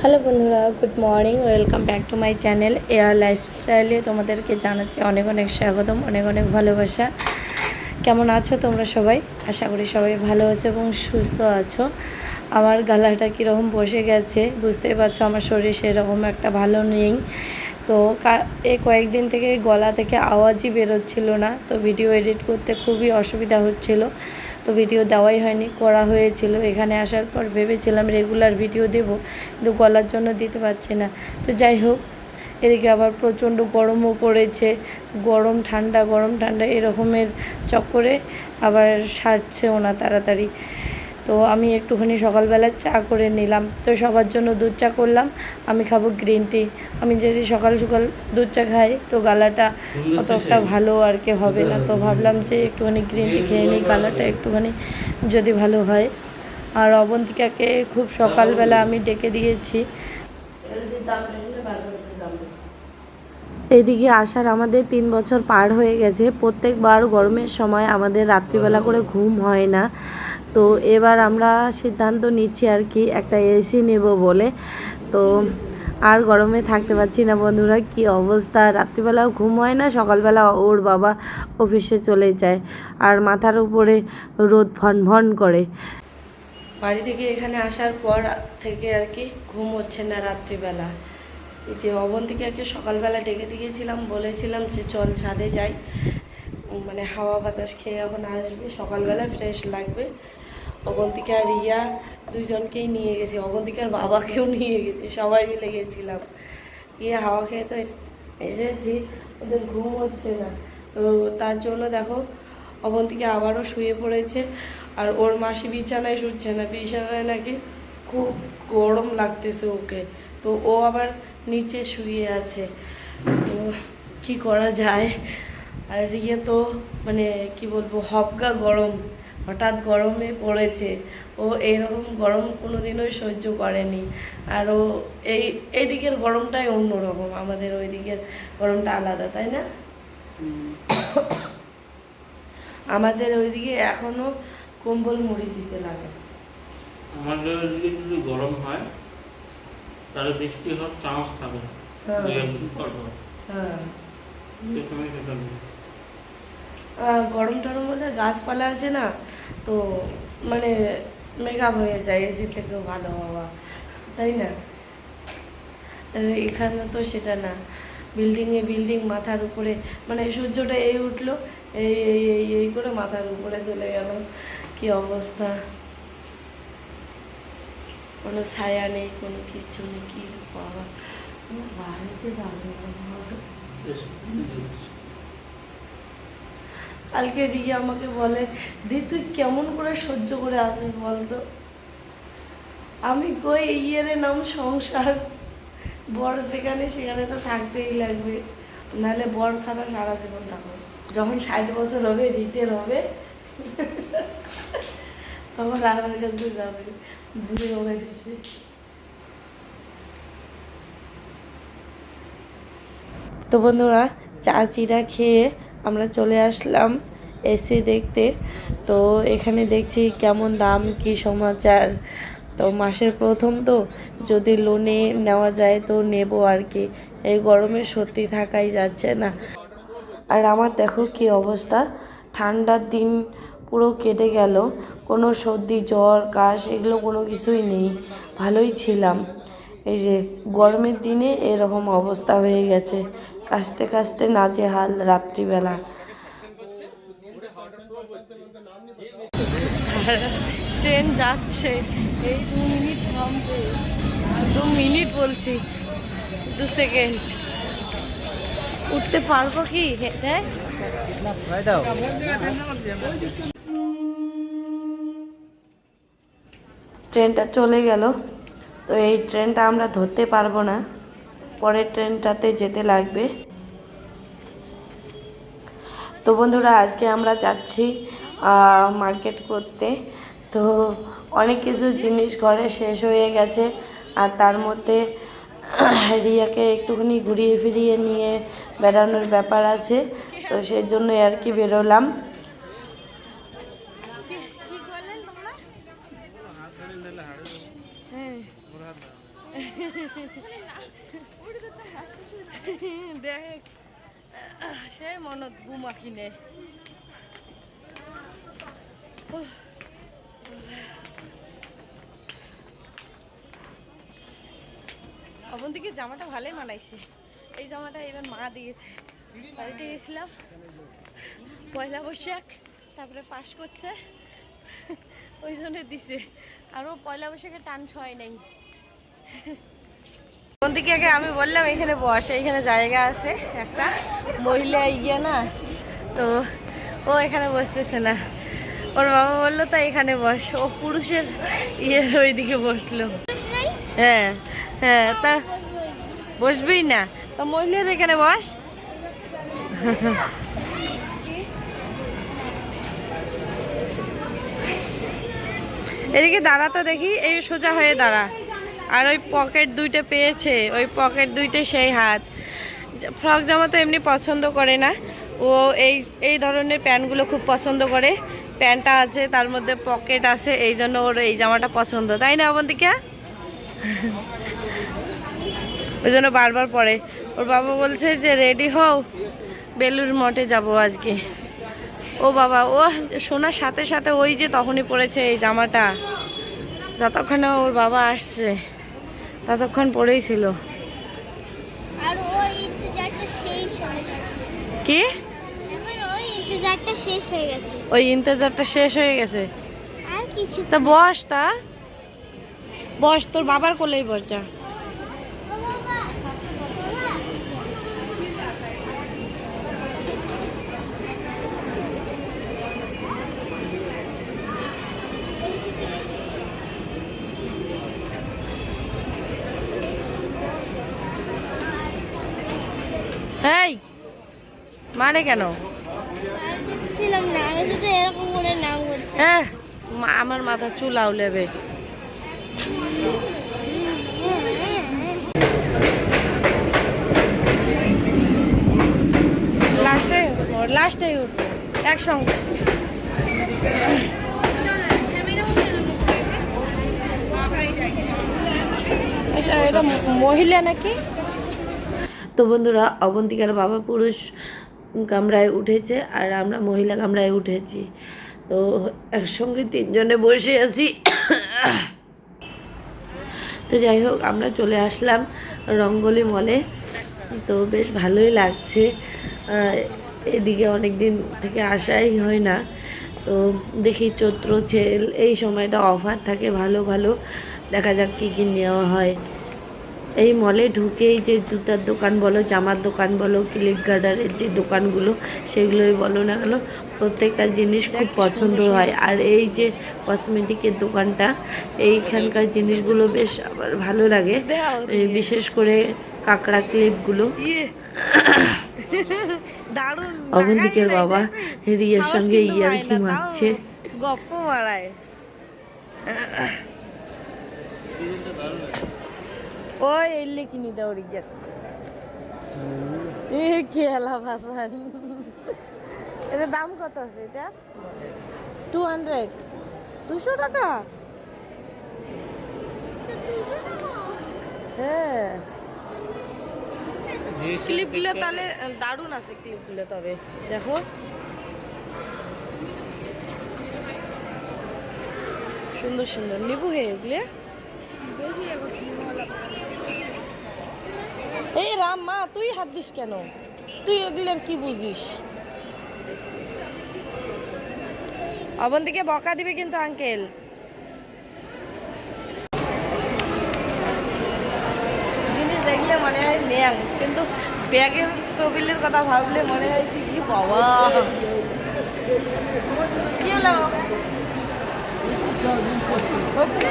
Hello বন্ধুরা good morning welcome back to my channel air লাইফস্টাইলে তোমাদেরকে জানাচ্ছি অনেক অনেক স্বাগতম, অনেক অনেক ভালোবাসা। কেমন আছো তোমরা সবাই? আশা করি সবাই ভালো আছো এবং সুস্থ আছো। আমার গালাটা কীরকম বসে গেছে, বুঝতেই পারছ আমার শরীর সেরকম একটা ভালো নেই। তো এই কয়েকদিন থেকে গলা থেকে আওয়াজই বেরোচ্ছিল না, তো ভিডিও এডিট করতে খুবই অসুবিধা হচ্ছিল। তো ভিডিও দেওয়াই হয়নি, করা হয়েছিল। এখানে আসার পর ভেবেছিলাম রেগুলার ভিডিও দেব, কিন্তু গলার জন্য দিতে পারছি না। তো যাই হোক, এদিকে আবার প্রচণ্ড গরমও পড়েছে, গরম ঠান্ডা গরম ঠান্ডা এরকমের চক্করে আবার সারছেও না তাড়াতাড়ি। তো আমি একটুখানি সকালবেলা চা করে নিলাম। তো সবার জন্য দুধ চা করলাম আমি খাব গ্রিন টি আমি যদি সকাল সকাল দুধ চা খাই তো গালাটা অতটা ভালো আর কি হবে না। তো ভাবলাম যে একটুখানি গ্রিন টি খেয়ে নিই গালাটা একটুখানি যদি ভালো হয়। আর অবন্তিকাকে খুব সকালবেলা আমি ডেকে দিয়েছি। এদিকে আসার আমাদের তিন বছর পার হয়ে গেছে। প্রত্যেকবার গরমের সময় আমাদের রাত্রিবেলা করে ঘুম হয় না। তো এবার আমরা সিদ্ধান্ত নিচ্ছি আর কি, একটা এসি নেব বলে। তো আর গরমে থাকতে পারছি না বন্ধুরা, কি অবস্থা? রাত্রিবেলাও ঘুম হয় না, সকালবেলা ওর বাবা অফিসে চলে যায় আর মাথার উপরে রোদ ভন ভন করে। বাড়ি থেকে এখানে আসার পর থেকে আর কি ঘুম হচ্ছে না রাত্রিবেলা। এই যে অবন্তিকাকে সকালবেলা ডেকে দিয়েছিলাম, বলেছিলাম যে চল ছাদে যাই। মানে হাওয়া বাতাস খেয়ে এখন আসবে, সকালবেলা ফ্রেশ লাগবে। অবন্তিকা আর রিয়া দুজনকেই নিয়ে গেছি অবন্তিকার বাবাকেও নিয়ে গেছি, সবাই মিলে গেছিলাম। গিয়ে হাওয়া খেয়ে তো এসেছি, ওদের ঘুম হচ্ছে না। তো তার জন্য দেখো অবন্তিকা আবারও শুয়ে পড়েছে আর ওর মাসি বিছানায় শুচ্ছে না, বিছানায় নাকি খুব গরম লাগতেছে ওকে। তো ও আবার নিচে শুয়ে আছে। তো কি করা যায়? আর ইয়ে তো মানে কি বলব হবগা গরম। হঠাৎ গরমে পড়েছে। ও এইরকম গরম কোনোদিনই সহ্য করেনি। আর ও এই এই দিকের গরমটাই অন্যরকম। আমাদের ওই দিকের গরমটা আলাদা তাই না? আমাদের ওইদিকে এখনও কম্বল মুড়ি দিতে লাগে। আমাদের ওদিকে যদি গরম হয় তাহলে বৃষ্টি হওয়ার চান্স থাকে হ্যাঁ। দুই একদিন পর পর। হ্যাঁ সে সময় সেটা নেই। আহ, গরম টরম হলে গাছপালা আছে না তো মানে মেকআপ হয়ে যায় এসি থেকেও ভালো হওয়া তাই না? এখানে তো সেটা না বিল্ডিংয়ে বিল্ডিং মাথার উপরে মানে সূর্যটা এই উঠল এই এই এই এই করে মাথার উপরে চলে গেল কি অবস্থা? কোনো ছায়া নেই কোনো কিচ্ছু নেই কি বাবা। বাড়িতে যাবে। কালকে রিয়া আমাকে বলে, দি, তুই কেমন করে সহ্য করে আসিস বলতো? আমি কই ইয়ের নাম সংসার। বর যেখানে সেখানে তো থাকতেই লাগবে। নাহলে বর ছাড়া সারা জীবন থাকবে যখন ষাট বছর হবে রিটায়ার হবে। তখন আমার কাছে যাবে বুড়ি হবে এসে তো বন্ধুরা চা চিরা খেয়ে আমরা চলে আসলাম এসি দেখতে। তো এখানে দেখছি কেমন দাম, কি সমাচার। তো মাসের প্রথম তো যদি লোনে নেওয়া যায় তো নেব আর কি। এই গরমে সত্যি থাকাই যাচ্ছে না। আর আমার দেখো কি অবস্থা। ঠান্ডার দিন পুরো কেটে গেল। কোনো সর্দি, জ্বর, কাশ, এগুলো কোনো কিছুই নেই। ভালোই ছিলাম। এই যে গরমের দিনে এরকম অবস্থা হয়ে গেছে। কাশতে কাশতে নাজেহাল রাত্রিবেলা। ট্রেন যাচ্ছে। এই দু মিনিট থামছে। দু মিনিট বলছি। দু সেকেন্ড। উঠতে পারব কি? হেঁটে ট্রেনটা চলে গেল। তো এই ট্রেনটা আমরা ধরতে পারব না। পরের ট্রেনটাতে যেতে লাগবে। তো বন্ধুরা আজকে আমরা যাচ্ছি মার্কেট করতে। তো অনেক কিছু জিনিস ঘরে শেষ হয়ে গেছে। আর তার মধ্যে রিয়াকে একটুখানি ঘুরিয়ে ফিরিয়ে নিয়ে বেড়ানোর ব্যাপার আছে। তো সেই জন্য আর কি বেরোলাম। হ্যাঁ। দেখ সে মনত কিনে জামাটা ভালোই মানাইছে এই জামাটা এবার মা দিয়েছে বাড়িতে গেছিলাম পয়লা বৈশাখ তারপরে পাশ করছে ওই জন্য দিছে আরও পয়লা বৈশাখে টান ছয় নেই আগে আমি বললাম, এখানে বস এইখানে জায়গা আছে, একটা মহিলা ইয়ে না। তো ও এখানে বসতেছে না। ওর বাবা বলল, তা এখানে বস। ও পুরুষের ইয়ের ওইদিকে বসল। হ্যাঁ হ্যাঁ তা বসবি না। তো মহিলার এখানে বস। এদিকে দাঁড়া তো দেখি, এই সোজা হয়ে দাঁড়া। আর ওই পকেট দুইটা পেয়েছে, ওই পকেট দুইটা সেই হাত। ফ্রক জামা তো এমনি পছন্দ করে না। ও এই এই ধরনের প্যান্টগুলো খুব পছন্দ করে। প্যান্টটা আছে, তার মধ্যে পকেট আছে, এই জন্য ওর এই জামাটা পছন্দ। তাই না, অবন্তিকা? ওই জন্য বারবার পরে। ওর বাবা বলছে যে, রেডি হও বেলুর মঠে যাব আজকে। ও বাবা, ও শোনার সাথে সাথে ওই যে তখনই পড়েছে এই জামাটা। যতক্ষণে ওর বাবা আসছে। ততক্ষণ পড়েই ছিল। কি? হয়ে ওই ইন্তজারটা শেষ হয়ে গেছে? তা বস তা। বস তোর বাবার কোলেই বস যা এই মারে কেন? হ্যাঁ মা- আমার মাথা চুল আউলেবে। লাস্টে লাস্টে উঠবো একসঙ্গে। এটা এটা মহিলা নাকি? তো বন্ধুরা অবন্তিকার বাবা পুরুষ কামরায় উঠেছে আর আমরা মহিলা কামরায় উঠেছি। তো একসঙ্গে তিনজনে বসে আছি। তো যাই হোক, আমরা চলে আসলাম রঙ্গলি মলে। তো বেশ ভালোই লাগছে। এদিকে অনেক দিন থেকে আসাই হয় না। তো দেখি চৈত্র ছেল, এই সময়টা অফার থাকে ভালো ভালো। দেখা যাক কী কী নেওয়া হয়। এই মলে ঢুকেই যে জুতার দোকান বলো জামার দোকান বলো ক্লিপ গার্ডারের যে দোকানগুলো সেগুলোই বলো না কেন প্রত্যেকটা জিনিস খুব পছন্দ হয়। আর এই যে কসমেটিকের দোকানটা এইখানকার জিনিসগুলো বেশ আমার ভালো লাগে। বিশেষ করে কাঁকড়া ক্লিপগুলো দারুণ। অবন্তিকের বাবা রিয়ার সঙ্গে ইয়ারকি মারছে গপ্প মারায়। ওই এলে কিনি রিয়া এ খেলা ভাসান এটা দাম কত আছে এটা? টু হান্ড্রেড দুশো টাকা? হ্যাঁ। ক্লিপগুলো তাহলে, দারুণ আছে ক্লিপগুলো তবে। দেখো। সুন্দর সুন্দর। নিবু হে এগুলো? এই রাম মা তুই হাত দিস কেন? তুই দিলেন কি বুঝিস? অবন্তিকে বকা দিবে কিন্তু আঙ্কেল। জিনিস দেখলে মনে হয় নেন কিন্তু ব্যাগের টেবিলের কথা ভাবলে মনে হয় কি বাবা। কি হলো? ওপরে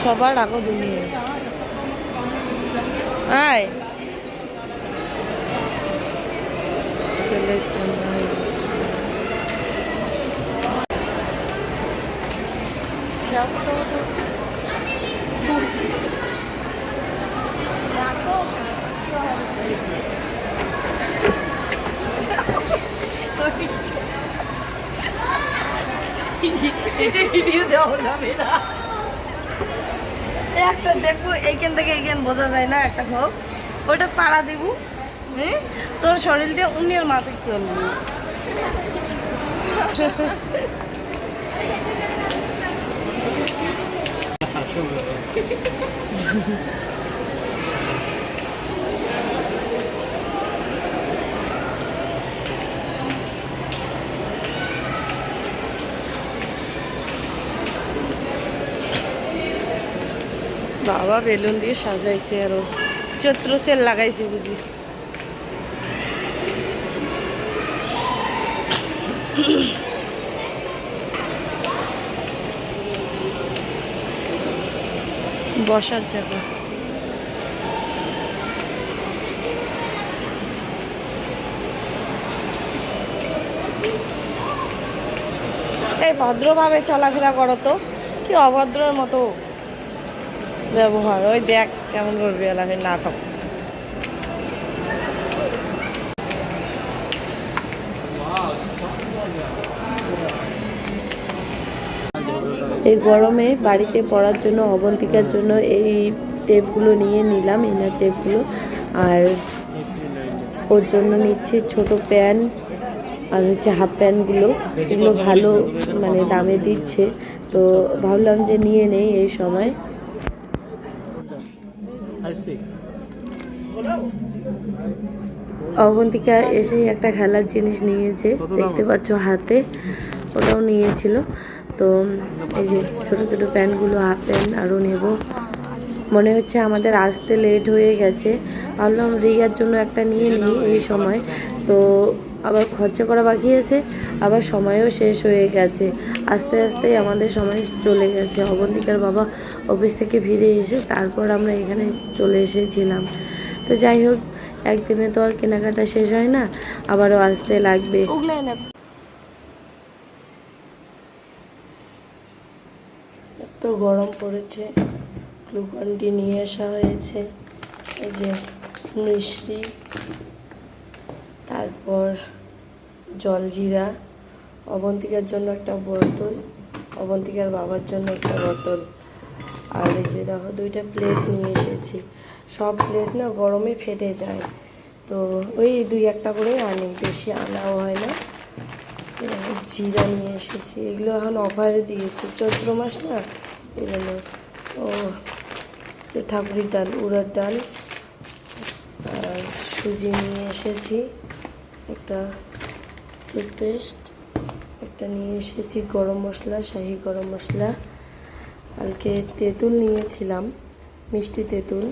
সবার আগো দুনিয়া। আয়। ছেলের জন্য যাও তো, তো। রাখো। না। একটা দেখব, এইখান থেকে এইখান বোঝা যায় না একটা হোক ওইটা পাড়া দিব হ্যাঁ? তোর শরীর দিয়ে উনির মাথা চলবে বাবা বেলুন দিয়ে সাজাইছে আরও। চৈত্র সেল লাগাইছে বুঝি। বসার জায়গা। এই ভদ্রভাবে চলাফেরা করো তো। কি অভদ্রের মতো। ব্যবহার, ওই দেখ কেমন করবি এলাকায় নাটক। এই গরমে বাড়িতে পড়ার জন্য, অবন্তিকার জন্য এই টেপগুলো নিয়ে নিলাম ইনার টেপগুলো। আর ওর জন্য নিচ্ছে ছোট প্যান্ট আর হচ্ছে হাফ প্যান্টগুলো এগুলো ভালো মানে দামে দিচ্ছে। তো ভাবলাম যে নিয়ে নেই এই সময়। অবন্তিকা এসেই একটা খেলার জিনিস নিয়েছে। দেখতে পাচ্ছ হাতে ওটাও নিয়েছিল। তো এই যে ছোটো ছোটো প্যান্টগুলো হাফ প্যান্ট আরও নেব। মনে হচ্ছে আমাদের আসতে লেট হয়ে গেছে। ভাবলাম রিয়ার জন্য একটা নিয়ে নিই এই সময়। তো আবার খরচা করা বাকি আছে আবার সময়ও শেষ হয়ে গেছে। আস্তে আস্তে আমাদের সময় চলে গেছে। অবন্তিকার বাবা অফিস থেকে ফিরে এসে তারপর আমরা এখানে চলে এসেছিলাম। তো যাই হোক একদিনে তো আর কেনাকাটা শেষ হয় না আবারও আসতে লাগবে। এত গরম পড়েছে গ্লুকন ডি নিয়ে আসা হয়েছে এই যে মিষ্টি তারপর জলজিরা অবন্তিকার জন্য একটা বোতল অবন্তিকার বাবার জন্য একটা বোতল। আর এই যে দেখো দুইটা প্লেট নিয়ে এসেছি। সব প্লেট না গরমে ফেটে যায়। তো ওই দুই একটা করে আনি, বেশি আনাও হয় না। জিরা নিয়ে এসেছি, এগুলো এখন অফারে দিয়েছে। চৈত্র মাস না, এগুলো। ও ঠাকুরির ডাল, উড়ার ডাল। আর সুজি নিয়ে এসেছি, একটা টুথপেস্ট একটা নিয়ে এসেছি, গরম মশলা, শাহি গরম মশলা। কালকে তেঁতুল নিয়েছিলাম, মিষ্টি তেঁতুল।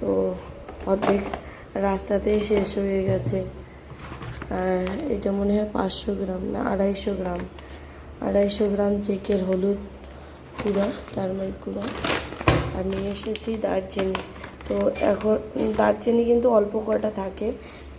তো অর্ধেক রাস্তাতেই শেষ হয়ে গেছে। আর এটা মনে হয় পাঁচশো গ্রাম না, আড়াইশো গ্রাম। আড়াইশো গ্রাম চেকের হলুদ গুঁড়া টারমারিক কুড়া। আর নিয়ে এসেছি দারচিনি। তো এখন দারচিনি কিন্তু অল্প কটা থাকে।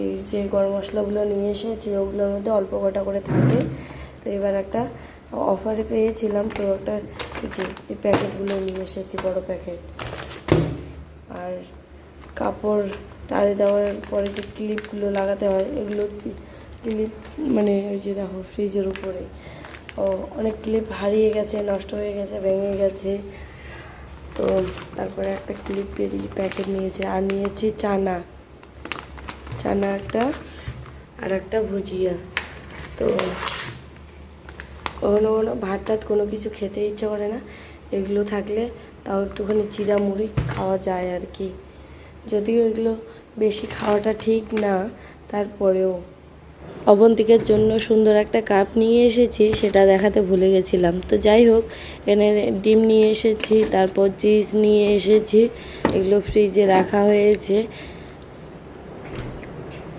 এই যে গরম মশলাগুলো নিয়ে এসেছি, ওগুলোর মধ্যে অল্প কটা করে থাকে। তো এবার একটা অফারে পেয়েছিলাম, তো একটা যে এই প্যাকেটগুলো নিয়ে এসেছি, বড় প্যাকেট। আর কাপড় টাড়ে দেওয়ার পরে যে ক্লিপগুলো লাগাতে হয়, এগুলো ক্লিপ মানে ওই যে দেখো ফ্রিজের উপরে। ও, অনেক ক্লিপ হারিয়ে গেছে, নষ্ট হয়ে গেছে, ভেঙে গেছে। তো তারপরে একটা ক্লিপ বেরিয়ে প্যাকেট নিয়েছে, আর নিয়েছি চানা। চানা একটা আর একটা ভুজিয়া। তো কখনো কখনো ভাত টাত কোনো কিছু খেতে ইচ্ছা করে না। এগুলো থাকলে তাও একটুখানি চিরা মুড়ি খাওয়া যায় আর কি। যদিও এগুলো বেশি খাওয়াটা ঠিক না, তারপরেও। অবন্তিকের জন্য সুন্দর একটা কাপ নিয়ে এসেছি, সেটা দেখাতে ভুলে গেছিলাম। তো যাই হোক, এনে ডিম নিয়ে এসেছি, তারপর চিজ নিয়ে এসেছি, এগুলো ফ্রিজে রাখা হয়েছে।